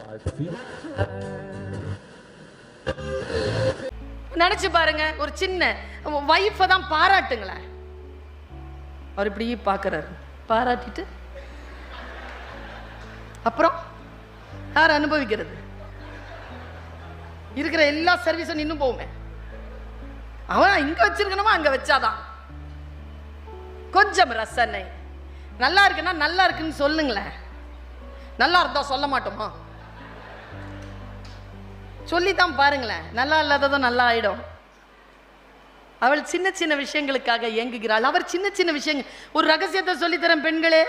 five feet. நினைச்சு பாருங்க ஒரு சின்ன வைஃபை தான் பாராட்டுங்களேன் அவர் இப்படி பார்க்குறாரு. பாராட்டிட்டு அப்புறம் யார் அனுபவிக்கிறது? இருக்கிற எல்லா சர்வீஸும் இன்னும் போகுமே. அவன் இங்க வச்சிருக்கணுமா? அங்க வச்சாதான். கொஞ்சம் ரசனை. நல்லா இருக்குன்னா நல்லா இருக்குன்னு சொல்லுங்களேன். நல்லா இருந்தா சொல்ல மாட்டோமா? சொல்லித்தான் பாருங்களேன். நல்லா இல்லாததும் நல்லா ஆயிடும். அவள் சின்ன சின்ன விஷயங்களுக்காக இயங்குகிறாள். அவர் சின்ன சின்ன விஷயங்கள் ஒரு ரகசியத்தை சொல்லித்தரேன் பெண்களே.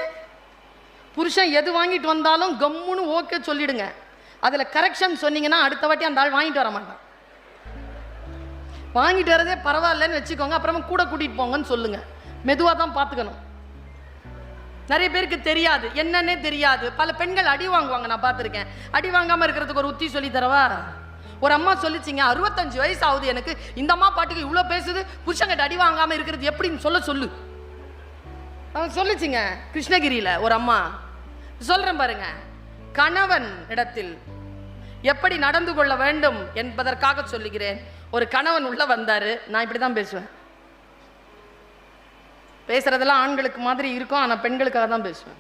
புருஷன் எது வாங்கிட்டு வந்தாலும் கம்முன்னு ஓகே சொல்லிடுங்க. அதில் கரெக்ஷன் சொன்னீங்கன்னா அடுத்த வாட்டி அந்த ஆள் வாங்கிட்டு வர மாட்டான். வாங்கிட்டு வரதே பரவாயில்லன்னு வச்சுக்கோங்க அப்புறமா கூட கூட்டிட்டு போங்கன்னு சொல்லுங்க. மெதுவாக தான் பார்த்துக்கணும். நிறைய பேருக்கு தெரியாது. என்னன்னே தெரியாது. பல பெண்கள் அடி வாங்குவாங்க நான் பார்த்துருக்கேன். அடி வாங்காமல் இருக்கிறதுக்கு ஒரு உத்தி சொல்லி தரவா? ஒரு அம்மா சொல்லிச்சிங்க அறுபத்தஞ்சு வயசு ஆகுது எனக்கு. இந்த அம்மா பாட்டுக்கு இவ்வளோ பேசுது புருஷங்கிட்ட அடி வாங்காமல் இருக்கிறது எப்படின்னு சொல்ல சொல்லு. அவன் சொல்லுச்சுங்க கிருஷ்ணகிரியில் ஒரு அம்மா. சொல்கிறேன் பாருங்க கணவன் இடத்தில் எப்படி நடந்து கொள்ள வேண்டும் என்பதற்காக சொல்லுகிறேன். ஒரு கணவன் உள்ள வந்தாரு நான் இப்படி தான் பேசுவேன். பேசுறதெல்லாம் ஆண்களுக்கு மாதிரி இருக்கும் ஆனால் பெண்களுக்காக தான் பேசுவேன்.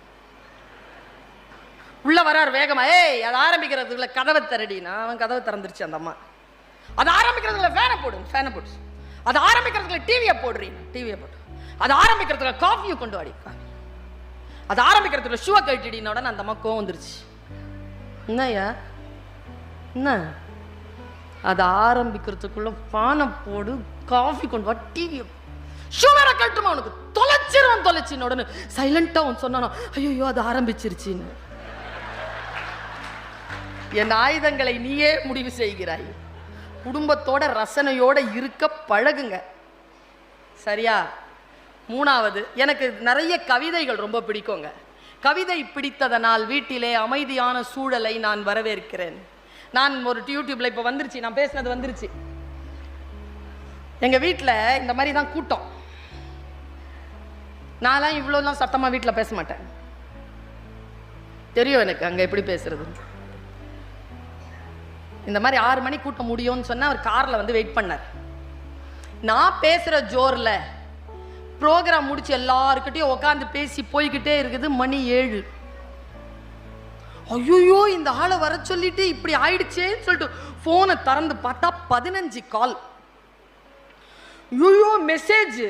உள்ள வரார் வேகமா. ஏய் அது ஆரம்பிக்கிறதுக்குள்ள கதவை திரடினா அவன் கதவை திறந்துருச்சு அந்த அம்மா. அது ஆரம்பிக்கிறதுக்குள்ள ஃபேனை போடு ஃபேனை போடு. அது ஆரம்பிக்கிறதுக்குள்ள டிவியை போடுறீங்க டிவியை போட்டு அது ஆரம்பிக்கிறதுக்குள்ள காஃபியை கொண்டு வாடி. அது ஆரம்பிக்கிறதுக்குள்ள ஷூவை கட்டிடின உடனே அந்த அம்மா கோவம் வந்துருச்சு. என்னய்யா? என்ன? அதை ஆரம்பிக்கிறதுக்குள்ள பானை போடு காஃபி கொண்டு வா டிவியை ஷுகரை கட்டுமா உனக்கு? தொலைச்சிருவன் தொலைச்சின்னு உடனே. சைலண்டா அவன் சொன்னானோ ஐயோ அது ஆரம்பிச்சிருச்சின்னு. என் ஆயுதங்களை நீயே முடிவு செய்கிறாய். குடும்பத்தோட ரசனையோட இருக்க பழகுங்க. சரியா? மூணாவது எனக்கு நிறைய கவிதைகள் ரொம்ப பிடிக்குங்க. கவிதை பிடித்ததனால் வீட்டிலே அமைதியான சூழலை நான் வரவேற்கிறேன். நான் ஒரு யூடியூப்ல இப்போ வந்துருச்சு நான் பேசினது வந்துருச்சு. எங்கள் வீட்டில் இந்த மாதிரி தான் கூட்டம். நான்லாம் இவ்வளோலாம் சத்தமாக வீட்டில் பேச மாட்டேன். தெரியும் எனக்கு அங்கே எப்படி பேசுறதுன்னு இந்த மாதிரி ஆறு மணி கூட்டம் முடியும்னு சொன்னால் அவர் காரில் வந்து வெயிட் பண்ணார். நான் பேசுகிற ஜோரில் ப்ரோக்ராம் முடிச்சு எல்லாருக்கிட்டையும் உட்காந்து பேசி போய்கிட்டே இருக்குது மணி ஏழு. ஐயோ இந்த ஆளை வர சொல்லிட்டு இப்படி ஆயிடுச்சேன்னு சொல்லிட்டு ஃபோனை திறந்து பார்த்தா பதினஞ்சு கால் ஐயோ மெசேஜ்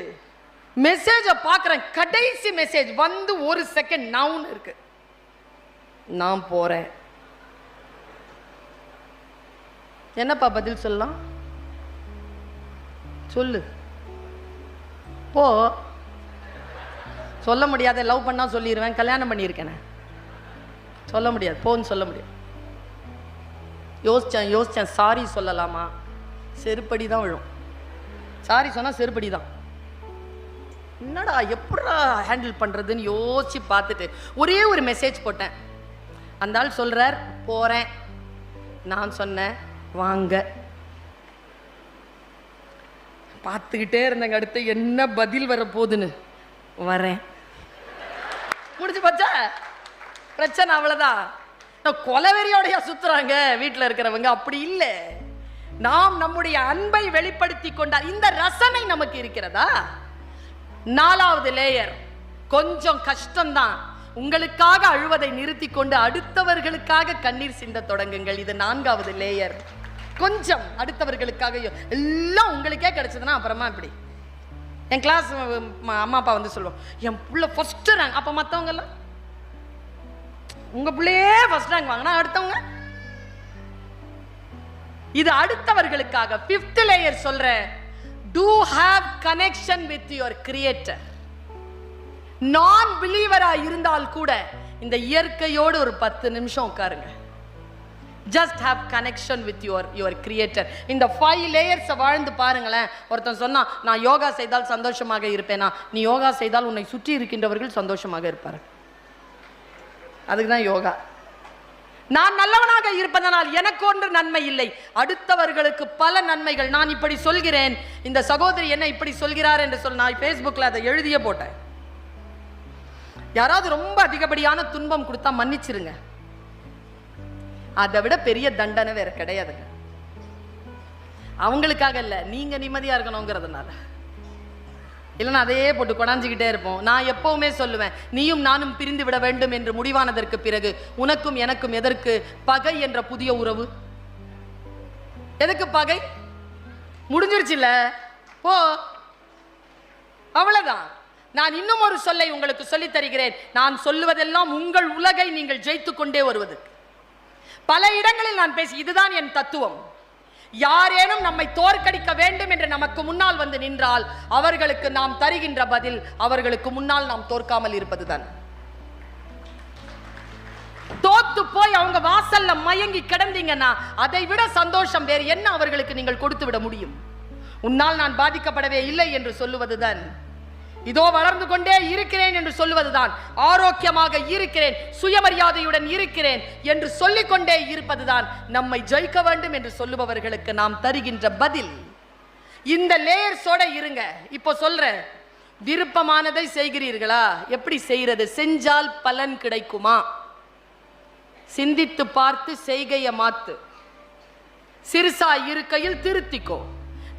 மெசேஜை பார்க்குறேன். கடைசி மெசேஜ் வந்து ஒரு செகண்ட் நவுன் இருக்கு. நான் போகிறேன் என்னப்பா பதில் சொல்லலாம்? சொல்லு. போ. சொல்ல முடியாத லவ் பண்ணால் சொல்லிடுவேன் கல்யாணம் பண்ணியிருக்கேனே. சொல்ல முடியாது போன்னு சொல்ல முடியாது. யோசித்தேன் யோசித்தேன் சாரி சொல்லலாமா? செருப்படி தான் விழும். சாரி சொன்னால் செருப்படி தான். என்னடா எப்படா ஹேண்டில் பண்ணுறதுன்னு யோசித்து பார்த்துட்டு ஒரே ஒரு மெசேஜ் போட்டேன். அந்த ஆள் சொல்கிறார் போகிறேன் நான் சொன்னேன் வாங்க. பார்த்துக்கிட்டே இருந்தேங்க அடுத்து என்ன பதில் வர போகுதுன்னு வரேன். முடிஞ்சு போச்சா? பிரச்சனை அவ்வளோதான் நான் கொலவெறியோடயா சுத்துறாங்க வீட்டில் இருக்கிறவங்க. அப்படி இல்லை. நாம் நம்முடைய அன்பை வெளிப்படுத்தி கொண்டால் இந்த ரசனை நமக்கு இருக்கிறதா? நாலாவது லேயர் கொஞ்சம் கஷ்டம்தான். உங்களுக்காக அழுவதை நிறுத்தி கொண்டு அடுத்தவர்களுக்காக கண்ணீர் சிந்த தொடங்குங்கள். இது நான்காவது லேயர் கொஞ்சம் அடுத்தவர்களுக்காக எல்லாம் உங்களுக்கே கிடைச்சதுன்னா அப்புறமா இப்படி என் கிளாஸ் அம்மா அப்பா வந்து சொல்லுவோம் என் பிள்ள ஃபர்ஸ்ட் ரேங்க் அப்போ மற்றவங்க எல்லாம் பிள்ளையே ஃபர்ஸ்ட் ரேங்க் வாங்கினா அடுத்தவங்க? இது அடுத்தவர்களுக்காக ஃபிஃப்த் லேயர் சொல்றேன் to have connection with your creator நான் பிலீவரா இருந்தால் கூட இந்த இயற்கையோடு ஒரு பத்து நிமிஷம் உட்காருங்க. Just have connection with your your creator இந்த ஃபைவ் லேயர்ஸை வாழ்ந்து பாருங்களேன். ஒருத்தன் சொன்னால் நான் யோகா செய்தால் சந்தோஷமாக இருப்பேனா? நீ யோகா செய்தால் உன்னை சுற்றி இருக்கின்றவர்கள் சந்தோஷமாக இருப்பார் அதுக்கு தான் யோகா. நான் நல்லவனாக இருப்பதனால் எனக்கு ஒன்று நன்மை இல்லை. அடுத்தவர்களுக்கு பல நன்மைகள். நான் இப்படி சொல்கிறேன். இந்த சகோதரி என்ன இப்படி சொல்கிறார் என்று சொல் நான் ஃபேஸ்புக்கில் அதை எழுதியே போட்டேன். யாராவது ரொம்ப அதிகப்படியான துன்பம் கொடுத்தா மன்னிச்சிருங்க. அதை விட பெரிய தண்டனை வேற கிடையாதுங்க அவங்களுக்காக இல்ல நீங்க நிம்மதியா இருக்கணுங்கிறதுனால. இல்லைன்னா அதையே போட்டு கொடாஞ்சிக்கிட்டே இருப்போம். நான் எப்பவுமே சொல்லுவேன் நீயும் நானும் பிரிந்து விட வேண்டும் என்று முடிவானதற்கு பிறகு உனக்கும் எனக்கும் எதற்கு பகை என்ற புதிய உறவு? எதுக்கு பகை? முடிஞ்சிருச்சுல்ல? போ. அவ்வளவுதான். நான் இன்னும் ஒரு சொல்லை உங்களுக்கு சொல்லித் தருகிறேன் நான் சொல்லுவதெல்லாம் உங்கள் உலகை நீங்கள் ஜெயித்து கொண்டே வருவது. பல இடங்களில் நான் பேசி இதுதான் என் தத்துவம். யாரேனும் நம்மை தோற்கடிக்க வேண்டும் என்று நமக்கு முன்னால் வந்து நின்றால் அவர்களுக்கு நாம் தருகின்ற பதில் அவர்களுக்கு முன்னால் நாம் தோற்காமல் இருப்பதுதான். தோத்து போய் அவங்க வாசல்ல மயங்கி கிடந்தீங்கன்னா அதை விட சந்தோஷம் வேறு என்ன அவர்களுக்கு நீங்கள் கொடுத்து விட முடியும்? உன்னால் நான் பாதிக்கப்படவே இல்லை என்று சொல்லுவதுதான். இதோ வளர்ந்து கொண்டே இருக்கிறேன் என்று சொல்லுவதுதான். ஆரோக்கியமாக இருக்கிறேன் சுயமரியாதையுடன் இருக்கிறேன் என்று சொல்லிக் கொண்டே இருப்பதுதான் நம்மை ஜெயிக்க வேண்டும் என்று சொல்லுபவர்களுக்கு நாம் தருகின்ற பதில். இந்த லேயர்ஸோட இருங்க. இப்போ சொல்றேன். விருப்பமானதை செய்கிறீர்களா? எப்படி செய்யறது செஞ்சால் பலன் கிடைக்குமா? சிந்தித்து பார்த்து செய்கைய மாத்து. சிறுசா இருக்கையில் திருத்திக்கோ.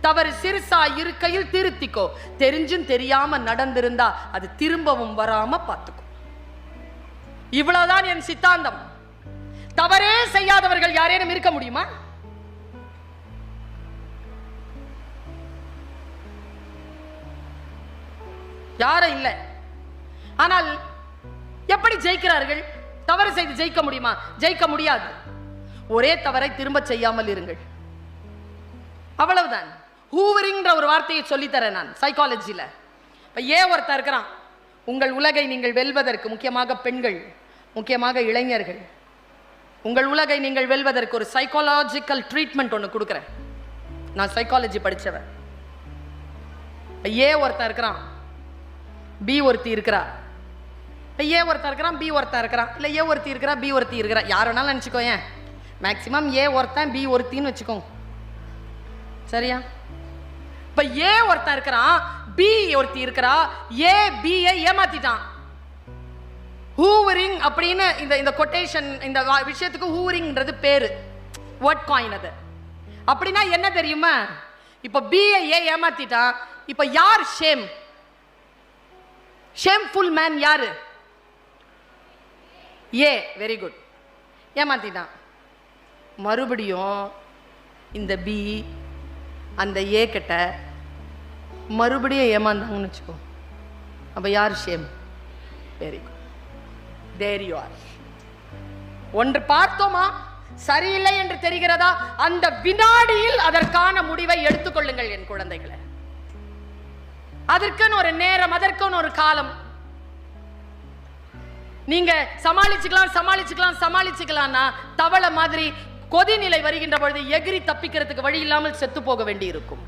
தவறு சிறுசா இருக்கையில் திருத்திக்கோ. தெரிஞ்சும் தெரியாம நடந்திருந்தா அது திரும்பவும் வராம பார்த்துக்கோ. இவ்வளவுதான் என் சித்தாந்தம். தவறே செய்யாதவர்கள் யாரேனும் இருக்க முடியுமா? யாரும் இல்லை. ஆனால் எப்படி ஜெயிக்கிறார்கள்? தவறு செய்து ஜெயிக்க முடியுமா? ஜெயிக்க முடியாது. ஒரே தவறை திரும்ப செய்யாமல் இருங்கள். அவ்வளவுதான். ஹூவரிங்கிற ஒரு வார்த்தையை சொல்லித்தரேன் நான் சைக்காலஜியில் இப்போ ஏன் ஒருத்தர் இருக்கிறான். உங்கள் உலகை நீங்கள் வெல்வதற்கு முக்கியமாக பெண்கள் முக்கியமாக இளைஞர்கள். உங்கள் உலகை நீங்கள் வெல்வதற்கு ஒரு சைக்காலஜிக்கல் ட்ரீட்மெண்ட் ஒன்று கொடுக்குறேன். நான் சைக்காலஜி படித்தவன் இப்போ ஏ ஒருத்தன் இருக்கிறான். பி ஒருத்தி இருக்கிறா. இப்போ ஏ ஒருத்தன் இருக்கிறான் பி ஒருத்தன் இருக்கிறான். இல்லை ஏ ஒருத்தி இருக்கிறா பி ஒருத்தி இருக்கிறா. யார் வேணாலும் நினச்சிக்கோ ஏன் மேக்ஸிமம் ஏ ஒருத்தன் பி ஒருத்தின்னு வச்சுக்கோங்க. சரியா? இப்ப ஏ ஒருத்தன் இருக்கிறான் பி ஒருத்தி இருக்கிறா ஏ பி ஏமாத்திட்டான். ஹூவரிங் அப்படின்னு இந்த இந்த கொட்டேஷன் இந்த விஷயத்துக்கு ஹூவரிங்ன்றது பேரு. வேர்ட் காயின் அது. அப்படின்னா என்ன தெரியுமா? இப்ப பி ஏ ஏமாத்திட்டான். இப்ப யார் ஷேம் ஷேம்ஃபுல் மேன் யாரு? ஏ வெரி குட் ஏமாத்திட்டான். மறுபடியும் இந்த பி அந்த ஏ கிட்ட மறுபடியும் ஏமாந்தாங்கன்னு வச்சுக்கோ. அப்போ யார் shame? Very good there you are ஒன்று பார்த்தோமா? சரியில்லை என்று தெரிகிறதா? அந்த வினாடியில் அதற்கான முடிவை எடுத்துக்கொள்ளுங்கள் என் குழந்தைகளை. அதற்குன்னு ஒரு நேரம் அதற்குன்னு ஒரு காலம். நீங்க சமாளிச்சுக்கலாம் சமாளிச்சுக்கலாம் சமாளிச்சுக்கலாம்னா தவளை மாதிரி கொதிநிலை வருகின்ற பொழுது எகிரி தப்பிக்கிறதுக்கு வழி இல்லாமல் செத்து போக வேண்டியிருக்கும்.